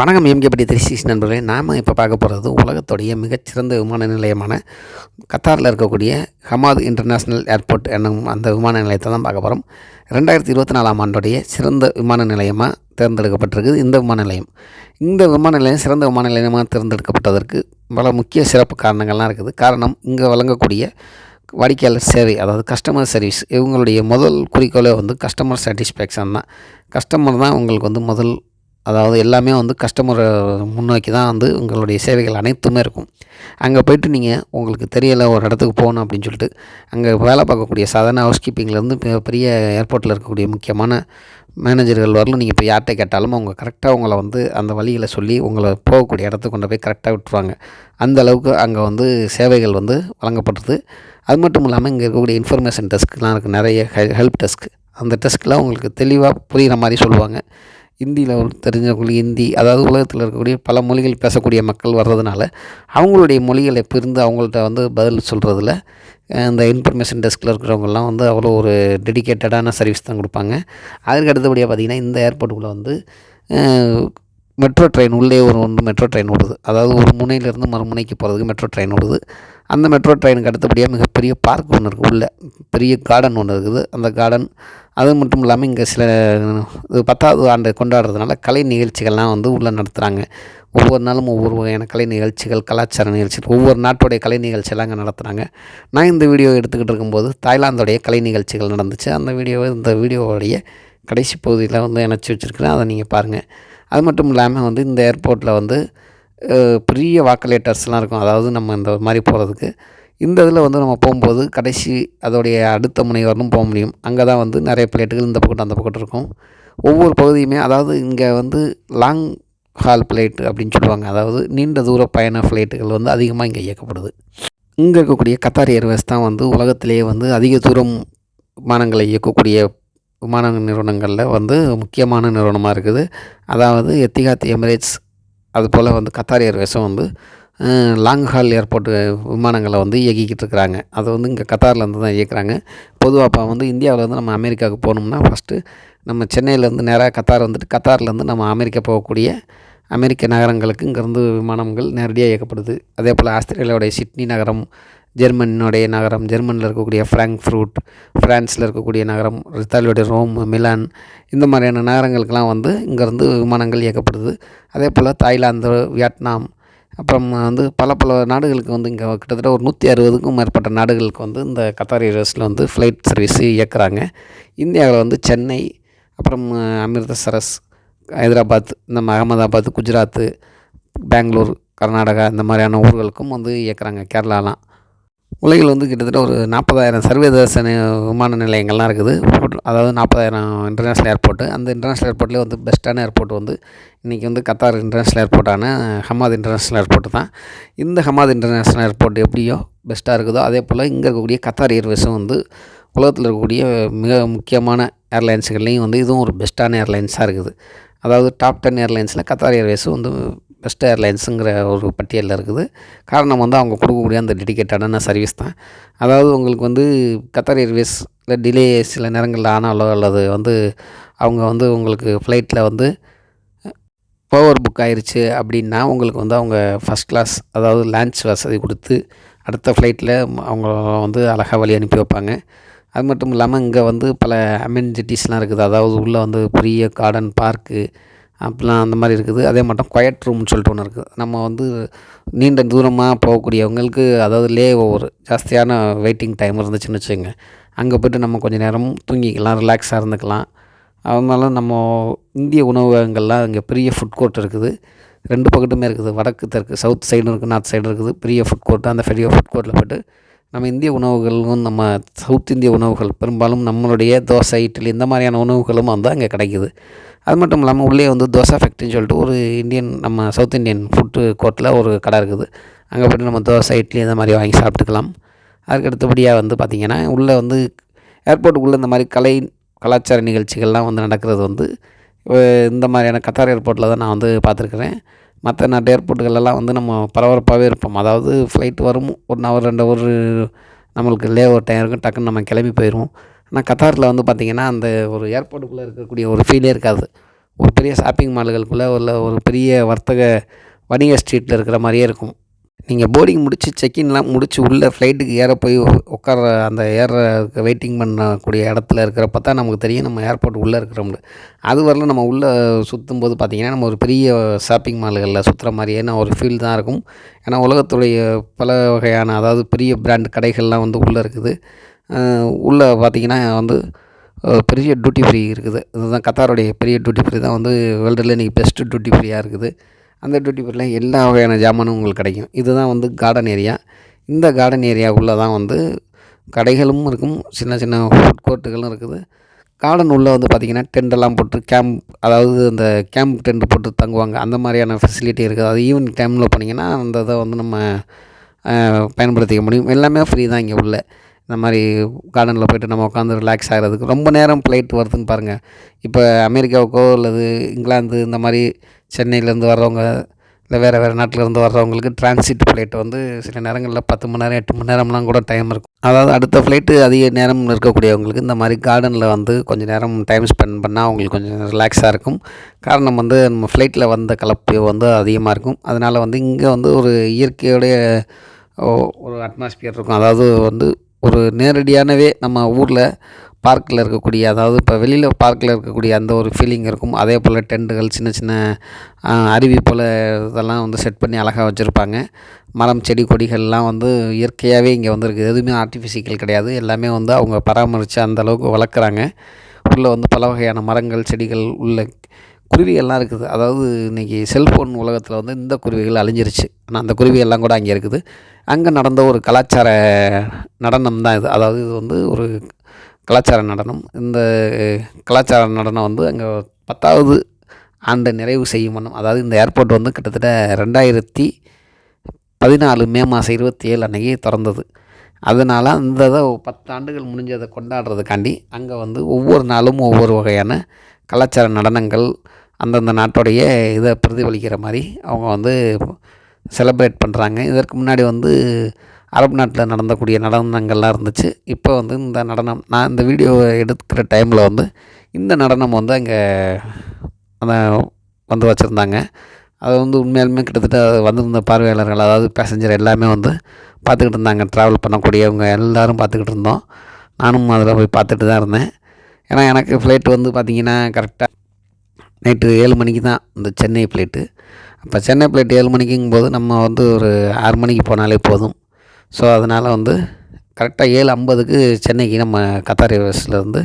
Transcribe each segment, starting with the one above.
வணக்கம் எம்கேபடி three six நண்பர்களே. நாம் இப்போ பார்க்க போகிறது உலகத்துடைய மிகச்சிறந்த விமான நிலையமான கத்தாரில் இருக்கக்கூடிய ஹமாத் இன்டர்நேஷ்னல் ஏர்போர்ட் என்னும் அந்த விமான நிலையத்தை தான் பார்க்க போகிறோம் ரெண்டாயிரத்தி இருபத்தி நாலாம் ஆண்டுடைய சிறந்த விமான நிலையமாக தேர்ந்தெடுக்கப்பட்டிருக்குது இந்த விமான நிலையம். இந்த விமான நிலையம் சிறந்த விமான நிலையமாக தேர்ந்தெடுக்கப்பட்டதற்கு பல முக்கிய சிறப்பு காரணங்கள்லாம் இருக்குது. காரணம் இங்கே வழங்கக்கூடிய வாடிக்கையாளர் சேவை அதாவது கஸ்டமர் சர்வீஸ் இவங்களுடைய முதல் குறிக்கோளே வந்து கஸ்டமர் சாட்டிஸ்ஃபேக்ஷன் தான். கஸ்டமர் தான் உங்களுக்கு வந்து முதல் அதாவது எல்லாமே வந்து கஸ்டமரை முன்னோக்கி தான் வந்து உங்களுடைய சேவைகள் அனைத்துமே இருக்கும். அங்கே போயிட்டு நீங்கள் உங்களுக்கு தெரியலை ஒரு இடத்துக்கு போகணும் அப்படின்னு சொல்லிட்டு அங்கே வேலை பார்க்கக்கூடிய சாதாரண ஹவுஸ் கீப்பிங்லேருந்து பெரிய ஏர்போர்ட்டில் இருக்கக்கூடிய முக்கியமான மேனேஜர்கள் வரலும் நீங்கள் இப்போ யார்கிட்ட கேட்டாலும் அவங்க கரெக்டாக உங்களை வந்து அந்த வழிகளை சொல்லி உங்களை போகக்கூடிய இடத்துக்கு கொண்டு போய் கரெக்டாக விட்டுருவாங்க. அந்த அளவுக்கு அங்கே வந்து சேவைகள் வந்து வழங்கப்படுறது அது மட்டும் இல்லாமல் இங்கே இருக்கக்கூடிய இன்ஃபர்மேஷன் டெஸ்க்லாம் இருக்குது நிறைய ஹெல்ப் டெஸ்க் அந்த டெஸ்க்லாம் உங்களுக்கு தெளிவாக புரிகிற மாதிரி சொல்லுவாங்க. ஹிந்தியில் தெரிஞ்சவங்களுக்கு ஹிந்தி அதாவது உலகத்தில் இருக்கக்கூடிய பல மொழிகள் பேசக்கூடிய மக்கள் வர்றதுனால அவங்களுடைய மொழிகளை பிரிந்து அவங்கள்ட்ட வந்து பதில் சொல்கிறதுல இந்த இன்ஃபர்மேஷன் டெஸ்கில் இருக்கிறவங்கலாம் வந்து அவ்வளோ ஒரு டெடிக்கேட்டடான சர்வீஸ் தான் கொடுப்பாங்க. அதுக்கு அடுத்தபடியாக பார்த்திங்கன்னா இந்த ஏர்போர்ட்டுக்குள்ளே வந்து மெட்ரோ ட்ரெயின் உள்ளே ஒரு ஒன்று மெட்ரோ ட்ரெயின் ஓடுது. அதாவது ஒரு முனையிலேருந்து மறுமுனைக்கு போகிறதுக்கு மெட்ரோ ட்ரெயின் ஓடுது. அந்த மெட்ரோ ட்ரெயினுக்கு அடுத்தபடியாக மிகப்பெரிய பார்க் ஒன்று இருக்குது உள்ளே பெரிய கார்டன் ஒன்று இருக்குது. அந்த கார்டன் அது மட்டும் இல்லாமல் இங்கே சில இது பத்தாவது ஆண்டு கொண்டாடுறதுனால கலை நிகழ்ச்சிகள்லாம் வந்து உள்ளே நடத்துகிறாங்க ஒவ்வொரு நாளும் ஒவ்வொரு வகையான கலை நிகழ்ச்சிகள் கலாச்சார நிகழ்ச்சிகள் ஒவ்வொரு நாட்டுடைய கலை நிகழ்ச்சியெல்லாம் அங்கே நடத்துகிறாங்க நான் இந்த வீடியோ எடுத்துக்கிட்டு இருக்கும்போது தாய்லாந்துடைய கலை நிகழ்ச்சிகள் நடந்துச்சு. அந்த வீடியோவை இந்த வீடியோவுடைய கடைசி பகுதியில் வந்து இணைச்சி வச்சுருக்கிறேன். அதை நீங்கள் பாருங்கள் அது மட்டும் இல்லாமல் வந்து இந்த ஏர்போர்ட்டில் வந்து பெரிய வாக்கலேட்டர்ஸ்லாம் இருக்கும். அதாவது நம்ம இந்த மாதிரி போகிறதுக்கு இந்த இதில் வந்து நம்ம போகும்போது கடைசி அதோடைய அடுத்த முனை வரணும் போக முடியும். அங்கே தான் வந்து நிறைய பிளேட்டுகள் இந்த பக்கம் அந்த பக்கம் இருக்கும். ஒவ்வொரு பகுதியுமே அதாவது இங்கே வந்து லாங் ஹால் பிளேட்டு அப்படின்னு சொல்லுவாங்க. அதாவது நீண்ட தூர பயண ஃப்ளைட்டுகள் வந்து அதிகமாக இங்கே இயக்கப்படுது. இங்கே இருக்கக்கூடிய கத்தார் ஏர்வேஸ் தான் வந்து உலகத்திலேயே வந்து அதிக தூரம் விமானங்களை இயக்கக்கூடிய விமான நிறுவனங்களில் வந்து முக்கியமான நிறுவனமாக இருக்குது. அதாவது எத்திகாத் எமிரேட்ஸ் அதுபோல் வந்து கத்தார் ஏர்வேஸும் வந்து லாங் ஹால் ஏர்போர்ட்டு விமானங்களை வந்து இயக்கிக்கிட்டு இருக்கிறாங்க அது வந்து இங்கே கத்தார்லேருந்து தான் இயக்குறாங்க. பொதுவாக இப்போ வந்து இந்தியாவிலேருந்து நம்ம அமெரிக்காவுக்கு போகணும்னா ஃபஸ்ட்டு நம்ம சென்னையிலேருந்து நேராக கத்தார் வந்துட்டு கத்தார்லேருந்து நம்ம அமெரிக்கா போகக்கூடிய அமெரிக்க நகரங்களுக்கு இங்கேருந்து விமானங்கள் நேரடியாக இயக்கப்படுது. அதே போல் ஆஸ்திரேலியாவுடைய சிட்னி நகரம் ஜெர்மனினுடைய நகரம் ஜெர்மனியில் இருக்கக்கூடிய ஃப்ராங்க் ஃப்ரூட் ஃப்ரான்ஸில் இருக்கக்கூடிய நகரம் இத்தாலியுடைய ரோம் மிலான் இந்த மாதிரியான நகரங்களுக்கெல்லாம் வந்து இங்கேருந்து விமானங்கள் இயக்கப்படுது. அதே போல் தாய்லாந்து வியட்நாம் அப்புறம் வந்து பல பல நாடுகளுக்கு வந்து இங்கே கிட்டத்தட்ட ஒரு நூற்றி அறுபதுக்கும் மேற்பட்ட நாடுகளுக்கு வந்து இந்த கத்தார் ஏர்வேஸில் வந்து ஃப்ளைட் சர்வீஸ் இயக்குறாங்க. இந்தியாவில் வந்து சென்னை அப்புறம் அமிர்தசரஸ் ஹைதராபாத் இந்த அகமதாபாத் குஜராத்து பெங்களூர் கர்நாடகா இந்த மாதிரியான ஊர்களுக்கும் வந்து இயக்குறாங்க. கேரளாலாம். உலகில் வந்து கிட்டத்தட்ட ஒரு நாற்பதாயிரம் சர்வதேச விமான நிலையங்கள்லாம் இருக்குது. அதாவது நாற்பதாயிரம் இன்டர்நேஷ்னல் ஏர்போர்ட்டு அந்த இன்டர்நேஷ்னல் ஏர்போர்ட்லேயே வந்து பெஸ்ட்டான ஏர்போர்ட் வந்து இன்றைக்கி வந்து கத்தார் இன்டர்நேஷ்னல் ஏர்போர்ட்டான ஹமாத் இன்டர்நேஷ்னல் ஏர்போர்ட்டு தான். இந்த ஹமாத் இன்டர்நேஷ்னல் ஏர்போர்ட் எப்படியோ பெஸ்ட்டாக இருக்குதோ அதே போல் இங்கே இருக்கக்கூடிய கத்தார் ஏர்வேஸும் வந்து உலகத்தில் இருக்கக்கூடிய மிக முக்கியமான ஏர்லைன்ஸுகள்லேயும் வந்து இதுவும் ஒரு பெஸ்ட்டான ஏர்லைன்ஸாக இருக்குது. அதாவது டாப் டென் ஏர்லைன்ஸில் கத்தார் ஏர்வேஸும் வந்து பெஸ்ட் ஏர்லைன்ஸுங்கிற ஒரு பட்டியலில் இருக்குது. காரணம் வந்து அவங்க கொடுக்கக்கூடிய அந்த டெடிக்கேட்டடான சர்வீஸ் தான். அதாவது உங்களுக்கு வந்து கத்தார் இல்லை டிலே சில நேரங்களில் ஆனாலோ அல்லது வந்து அவங்க வந்து உங்களுக்கு ஃப்ளைட்டில் வந்து ஓவர் புக் ஆயிடுச்சு அப்படின்னா உங்களுக்கு வந்து அவங்க ஃபஸ்ட் கிளாஸ் அதாவது லான்ச் வசதி கொடுத்து அடுத்த ஃப்ளைட்டில் அவங்க வந்து அழகாக வழி அனுப்பி வைப்பாங்க. அது மட்டும் இல்லாமல் இங்கே வந்து பல அமெனிட்டிஸ்லாம் இருக்குது. அதாவது உள்ளே வந்து பெரிய கார்டன் பார்க்கு அப்படிலாம் அந்த மாதிரி இருக்குது. அதே மட்டும் கொயட் ரூம்னு சொல்லிட்டு ஒன்று இருக்குது. நம்ம வந்து நீண்ட தூரமாக போகக்கூடியவங்களுக்கு அதாவது லே ஓவர் ஜாஸ்தியான வெயிட்டிங் டைம் இருந்துச்சுன்னு வச்சுக்கோங்க. அங்கே போய்ட்டு நம்ம கொஞ்சம் நேரம் தூங்கிக்கலாம் ரிலாக்ஸாக இருந்துக்கலாம். அதனால நம்ம இந்திய உணவகங்கள்லாம் இங்கே பெரிய ஃபுட் கோர்ட் இருக்குது. ரெண்டு பக்கத்துமே இருக்குது. வடக்கு தெற்கு சவுத் சைடும் இருக்குது நார்த் சைடும் இருக்குது. பெரிய ஃபுட் கோர்ட்டு அந்த பெரிய ஃபுட் கோர்ட்டில் போய்ட்டு நம்ம இந்திய உணவுகளும் நம்ம சவுத் இந்திய உணவுகள் பெரும்பாலும் நம்மளுடைய தோசை இட்லி இந்த மாதிரியான உணவுகளும் வந்து அங்கே கிடைக்குது. அது மட்டும் இல்லாமல் உள்ளே வந்து தோசை ஃபேக்ட்ரின்னு சொல்லிட்டு ஒரு இந்தியன் நம்ம சவுத் இந்தியன் ஃபுட்டு கோர்ட்டில் ஒரு கடை இருக்குது. அங்கே போய்ட்டு நம்ம தோசை இட்லி இந்த மாதிரி வாங்கி சாப்பிட்டுக்கலாம். அதுக்கு அடுத்தபடியாக வந்து பார்த்திங்கன்னா உள்ளே வந்து ஏர்போர்ட்டுக்குள்ளே இந்த மாதிரி கலை கலாச்சார நிகழ்ச்சிகள்லாம் வந்து நடக்கிறது வந்து இந்த மாதிரியான கத்தார் ஏர்போர்ட்டில் தான் நான் வந்து பார்த்துருக்குறேன் மற்ற நாட்டு ஏர்போர்ட்டுகளெல்லாம் வந்து நம்ம பரபரப்பாகவே இருப்போம். அதாவது ஃப்ளைட் வரும் ஒன் ஹவர் ரெண்டு ஹவர் நம்மளுக்கு லே ஓவர் டைம் இருக்கும் டக்குன்னு நம்ம கிளம்பி போயிடுவோம் ஆனால் கத்தாரில் வந்து பார்த்திங்கன்னா அந்த ஒரு ஏர்போர்ட்டுக்குள்ளே இருக்கக்கூடிய ஒரு ஃபீலே இருக்காது. ஒரு பெரிய ஷாப்பிங் மால்களுக்குள்ளே உள்ள ஒரு பெரிய வர்த்தக வணிக ஸ்ட்ரீட்டில் இருக்கிற மாதிரியே இருக்கும். நீங்கள் போர்டிங் முடித்து செக்இன்லாம் முடித்து உள்ளே ஃப்ளைட்டுக்கு ஏற போய் உட்கார அந்த ஏற வெயிட்டிங் பண்ணக்கூடிய இடத்துல இருக்கிறப்ப தான் நமக்கு தெரியும் நம்ம ஏர்போர்ட் உள்ளே இருக்கிறோம்னு. அது வரல நம்ம உள்ளே சுற்றும் போது பார்த்திங்கன்னா நம்ம ஒரு பெரிய ஷாப்பிங் மால்களில் சுற்றுற மாதிரியான ஒரு ஃபீல் தான் இருக்கும். ஏன்னா உலகத்துடைய பல வகையான அதாவது பெரிய பிராண்ட் கடைகள்லாம் வந்து உள்ளே இருக்குது. உள்ளே பார்த்திங்கன்னா வந்து பெரிய டியூட்டி ஃப்ரீ இருக்குது. இதுதான் கத்தாருடைய பெரிய டியூட்டி ஃப்ரீ தான் வந்து வேர்ல்டில் இன்றைக்கி பெஸ்ட்டு டியூட்டி ஃப்ரீயாக இருக்குது. அந்த டியூட்டி ஃப்ரீயில் எல்லா வகையான ஜாமானும் உங்களுக்கு கிடைக்கும். இதுதான் வந்து கார்டன் ஏரியா இந்த கார்டன் ஏரியாவுக்குள்ளே தான் வந்து கடைகளும் இருக்கும். சின்ன சின்ன ஃபுட் கோர்ட்டுகளும் இருக்குது. கார்டன் உள்ளே வந்து பார்த்திங்கன்னா டெண்டெல்லாம் போட்டு கேம்ப் அதாவது அந்த கேம்ப் டென்ட் போட்டு தங்குவாங்க. அந்த மாதிரியான ஃபெசிலிட்டி இருக்குது. அது ஈவினிங் டைமில் போனீங்கன்னா அந்த இதை வந்து நம்ம பயன்படுத்திக்க முடியும். எல்லாமே ஃப்ரீ தான் இங்கே உள்ள. இந்த மாதிரி கார்டனில் போய்ட்டு நம்ம உட்காந்து ரிலாக்ஸ் ஆகிறதுக்கு ரொம்ப நேரம் ஃப்ளைட் வருதுன்னு பாருங்கள் இப்போ அமெரிக்காவுக்கோ அல்லது இங்கிலாந்து இந்த மாதிரி சென்னையிலேருந்து வர்றவங்க இல்லை வேறு வேறு நாட்டிலேருந்து வர்றவங்களுக்கு டிரான்சிட் ஃப்ளைட் வந்து சில நேரங்களில் பத்து மணி நேரம் எட்டு மணி நேரம்லாம் கூட டைம் இருக்கும். அதாவது அடுத்த ஃப்ளைட்டு அதிக நேரம் இருக்கக்கூடியவங்களுக்கு இந்த மாதிரி கார்டனில் வந்து கொஞ்சம் நேரம் டைம் ஸ்பெண்ட் பண்ணால் அவங்களுக்கு கொஞ்சம் ரிலாக்ஸாக இருக்கும். காரணம் வந்து நம்ம ஃப்ளைட்டில் வந்த கலப்பு வந்து அதிகமாக இருக்கும். அதனால் வந்து இங்கே வந்து ஒரு இயற்கையோடைய ஒரு அட்மாஸ்பியர் இருக்கும். அதாவது வந்து ஒரு நேரடியானவே நம்ம ஊரில் பார்க்கில் இருக்கக்கூடிய அதாவது இப்போ வெளியில் பார்க்கில் இருக்கக்கூடிய அந்த ஒரு ஃபீலிங் இருக்கும். அதே போல் டெண்டுகள் சின்ன சின்ன அருவி போல் இதெல்லாம் வந்து செட் பண்ணி அழகாக வச்சுருப்பாங்க. மரம் செடி கொடிகள்லாம் வந்து இயற்கையாகவே இங்கே வந்துருக்குது எதுவுமே ஆர்டிஃபிஷிக்கல் கிடையாது. எல்லாமே வந்து அவங்க பராமரித்து அந்தளவுக்கு வளர்க்குறாங்க. உள்ளே வந்து பல வகையான மரங்கள் செடிகள் உள்ள குருவிகள்லாம் இருக்குது. அதாவது இன்றைக்கி செல்ஃபோன் உலகத்தில் வந்து இந்த குருவிகள் அழிஞ்சிருச்சு. ஆனால் அந்த குருவிகள்லாம் கூட அங்கே இருக்குது. அங்கே நடந்த ஒரு கலாச்சார நடனம் தான் இது. அதாவது இது வந்து ஒரு கலாச்சார நடனம். இந்த கலாச்சார நடனம் வந்து அங்கே பத்தாவது ஆண்டு நிறைவு செய்யும் வண்ணம். அதாவது இந்த ஏர்போர்ட் வந்து கிட்டத்தட்ட ரெண்டாயிரத்தி பதினாலு மே மாதம் இருபத்தி ஏழு அன்றைக்கி திறந்தது. அதனால் அந்த இதை பத்து ஆண்டுகள் முடிஞ்சதை கொண்டாடுறதுக்காண்டி அங்கே வந்து ஒவ்வொரு நாளும் ஒவ்வொரு வகையான கலாச்சார நடனங்கள் அந்தந்த நாட்டுடைய இதை பிரதிபலிக்கிற மாதிரி அவங்க வந்து செலப்ரேட் பண்ணுறாங்க இதற்கு முன்னாடி வந்து அரபு நாட்டில் நடந்தக்கூடிய நடனங்கள்லாம் இருந்துச்சு. இப்போ வந்து இந்த நடனம் நான் இந்த வீடியோவை எடுக்கிற டைமில் வந்து இந்த நடனம் வந்து அங்கே அந்த வந்து வச்சுருந்தாங்க. அது வந்து உண்மையாலுமே கிட்டத்தட்ட வந்திருந்த பார்வையாளர்கள் அதாவது பேசஞ்சர் எல்லாமே வந்து பார்த்துக்கிட்டு இருந்தாங்க. ட்ராவல் பண்ணக்கூடியவங்க எல்லோரும் பார்த்துக்கிட்டு இருந்தோம். நானும் அதில் போய் பார்த்துட்டு தான் இருந்தேன். ஏன்னா எனக்கு ஃப்ளைட் வந்து பார்த்திங்கன்னா கரெக்டாக நைட்டு ஏழு மணிக்கு தான் இந்த சென்னை ஃப்ளைட்டு அப்போ சென்னை ஃப்ளைட் ஏழு மணிக்குங்கும்போது நம்ம வந்து ஒரு ஆறு மணிக்கு போனாலே போதும். ஸோ அதனால் வந்து கரெக்டாக ஏழு ஐம்பதுக்கு சென்னைக்கு நம்ம கத்தார் ஏர்வேஸ்லேருந்து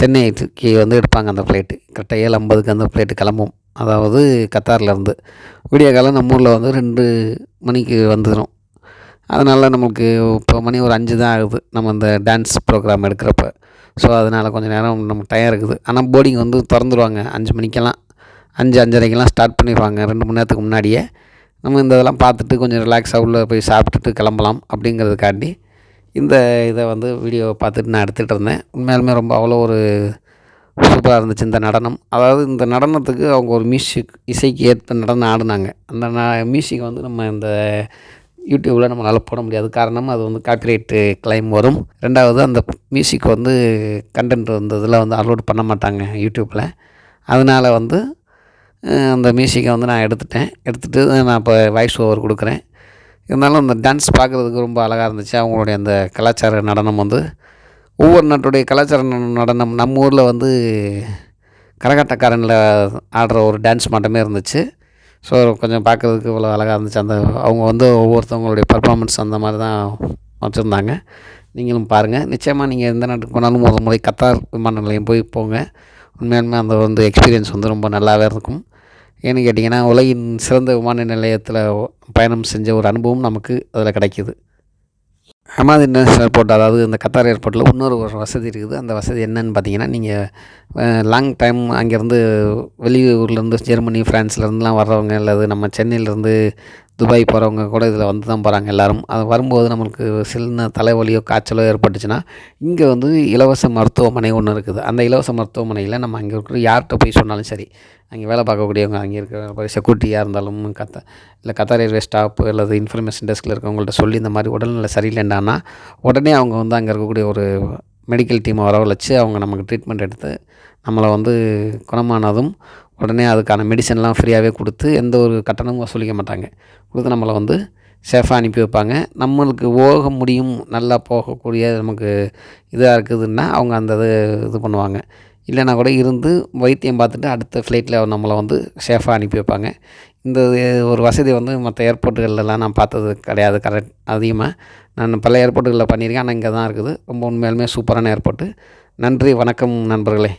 சென்னைக்கு வந்து எடுப்பாங்க அந்த ஃப்ளைட்டு கரெக்டாக ஏழு ஐம்பதுக்கு அந்த ஃப்ளைட்டு கிளம்பும். அதாவது கத்தார்லேருந்து. விடிய காலம் நம்ம ஊரில் வந்து ரெண்டு மணிக்கு வந்துடும் அதனால் நம்மளுக்கு இப்போ மணி ஒரு அஞ்சு தான் ஆகுது. நம்ம அந்த டான்ஸ் ப்ரோக்ராம் எடுக்கிறப்ப. ஸோ அதனால் கொஞ்சம் நேரம் நமக்கு டயம் இருக்குது. ஆனால் போர்டிங் வந்து திறந்துருவாங்க. அஞ்சு மணிக்கெல்லாம் அஞ்சு அஞ்சரைக்கெல்லாம் ஸ்டார்ட் பண்ணிடுவாங்க ரெண்டு மணி நேரத்துக்கு முன்னாடியே. நம்ம இந்த இதெல்லாம் பார்த்துட்டு கொஞ்சம் ரிலாக்ஸாக உள்ளே போய் சாப்பிட்டுட்டு கிளம்பலாம் அப்படிங்கிறதுக்காண்டி இந்த இதை வந்து வீடியோவை பார்த்துட்டு நான் எடுத்துகிட்டு இருந்தேன். உண்மையாலுமே ரொம்ப அவ்வளோ ஒரு சூப்பராக இருந்துச்சு இந்த நடனம். அதாவது இந்த நடனத்துக்கு அவங்க ஒரு மியூசிக் இசைக்கு ஏற்ற நடனம் ஆடினாங்க. அந்த ந மியூசிக் வந்து நம்ம இந்த யூடியூப்பில் நம்மளால் போட முடியாது. காரணம் அது வந்து காப்பிரைட்டு கிளைம் வரும். ரெண்டாவது அந்த மியூசிக் வந்து கண்டென்ட் வந்து இதில் வந்து அப்லோட் பண்ண மாட்டாங்க யூடியூப்பில் அதனால் வந்து அந்த மியூசிக்கை வந்து நான் எடுத்துட்டேன். எடுத்துகிட்டு நான் இப்போ வாய்ஸ் ஓவர் கொடுக்குறேன். இருந்தாலும் அந்த டான்ஸ் பார்க்குறதுக்கு ரொம்ப அழகாக இருந்துச்சு. அவங்களுடைய அந்த கலாச்சார நடனம் வந்து ஒவ்வொரு நாட்டுடைய கலாச்சார நடனம் நம்ம ஊரில் வந்து கரகாட்டக்காரனில் ஆடுற ஒரு டான்ஸ் மட்டுமே இருந்துச்சு. ஸோ கொஞ்சம் பார்க்குறதுக்கு இவ்வளோ அழகாக இருந்துச்சு. அந்த அவங்க வந்து ஒவ்வொருத்தவங்களுடைய பர்ஃபாமன்ஸ் அந்த மாதிரி தான் வச்சுருந்தாங்க. நீங்களும் பாருங்கள் நிச்சயமாக நீங்கள் எந்த நாட்டுக்கு போனாலும் முதல் முறை கத்தார் விமான நிலையம் போய் போங்க. உண்மையாலுமே அந்த வந்து எக்ஸ்பீரியன்ஸ் வந்து ரொம்ப நல்லாவே இருக்கும். ஏன்னு கேட்டிங்கன்னா உலகின் சிறந்த விமான நிலையத்தில் பயணம் செஞ்ச ஒரு அனுபவம் நமக்கு அதில் கிடைக்கிது. ஹமாத் இன்டர்நேஷ்னல் ஏர்போர்ட் அதாவது இந்த கத்தார் ஏர்போர்ட்டில் இன்னொரு ஒரு வசதி இருக்குது. அந்த வசதி என்னன்னு பார்த்தீங்கன்னா நீங்கள் லாங் டைம் அங்கேருந்து வெளியூர்லேருந்து ஜெர்மனி ஃப்ரான்ஸ்லேருந்துலாம் வர்றவங்க அல்லது நம்ம சென்னையிலேருந்து துபாய் போகிறவங்க கூட இதில் வந்து தான் போகிறாங்க எல்லோரும். அது வரும்போது நம்மளுக்கு சின்ன தலைவலியோ காய்ச்சலோ ஏற்பட்டுச்சுன்னா இங்கே வந்து இலவச மருத்துவமனை ஒன்று இருக்குது. அந்த இலவச மருத்துவமனையில் நம்ம அங்கே இருக்கிற யார்கிட்ட போய் சொன்னாலும் சரி அங்கே வேலை பார்க்கக்கூடியவங்க அங்கே இருக்கிற செக்யூரிட்டியாக இருந்தாலும் கத்த இல்லை கத்தார் ரயில்வே ஸ்டாஃப் அல்லது இன்ஃபர்மேஷன் டெஸ்கில் இருக்கவங்கள்ட்ட சொல்லி இந்த மாதிரி உடல்நிலை சரியில்லைண்டானா உடனே அவங்க வந்து அங்கே இருக்கக்கூடிய ஒரு மெடிக்கல் டீமை வரவழைச்சு அவங்க நமக்கு ட்ரீட்மெண்ட் எடுத்து நம்மளை வந்து குணமானதும் உடனே அதுக்கான மெடிசன்லாம் ஃப்ரீயாகவே கொடுத்து எந்த ஒரு கட்டணமும் வசூலிக்க மாட்டாங்க. கொடுத்து நம்மளை வந்து சேஃபாக அனுப்பி வைப்பாங்க. நம்மளுக்கு போக முடியும் நல்லா போகக்கூடிய நமக்கு இதாக இருக்குதுன்னா அவங்க அந்த இது இது பண்ணுவாங்க. இல்லைனா கூட இருந்து வைத்தியம் பார்த்துட்டு அடுத்த ஃப்ளைட்டில் நம்மளை வந்து சேஃபாக அனுப்பி வைப்பாங்க. இந்த ஒரு வசதி வந்து மற்ற ஏர்போர்ட்டுகள்லாம் நான் பார்த்தது கிடையாது. கரெக்ட் அதிகமாக நான் பல ஏர்போர்ட்டுகளில் பண்ணியிருக்கேன். ஆனால் இங்கே தான் இருக்குது. ரொம்ப உண்மையாலுமே சூப்பரான ஏர்போர்ட்டு நன்றி வணக்கம் நண்பர்களே.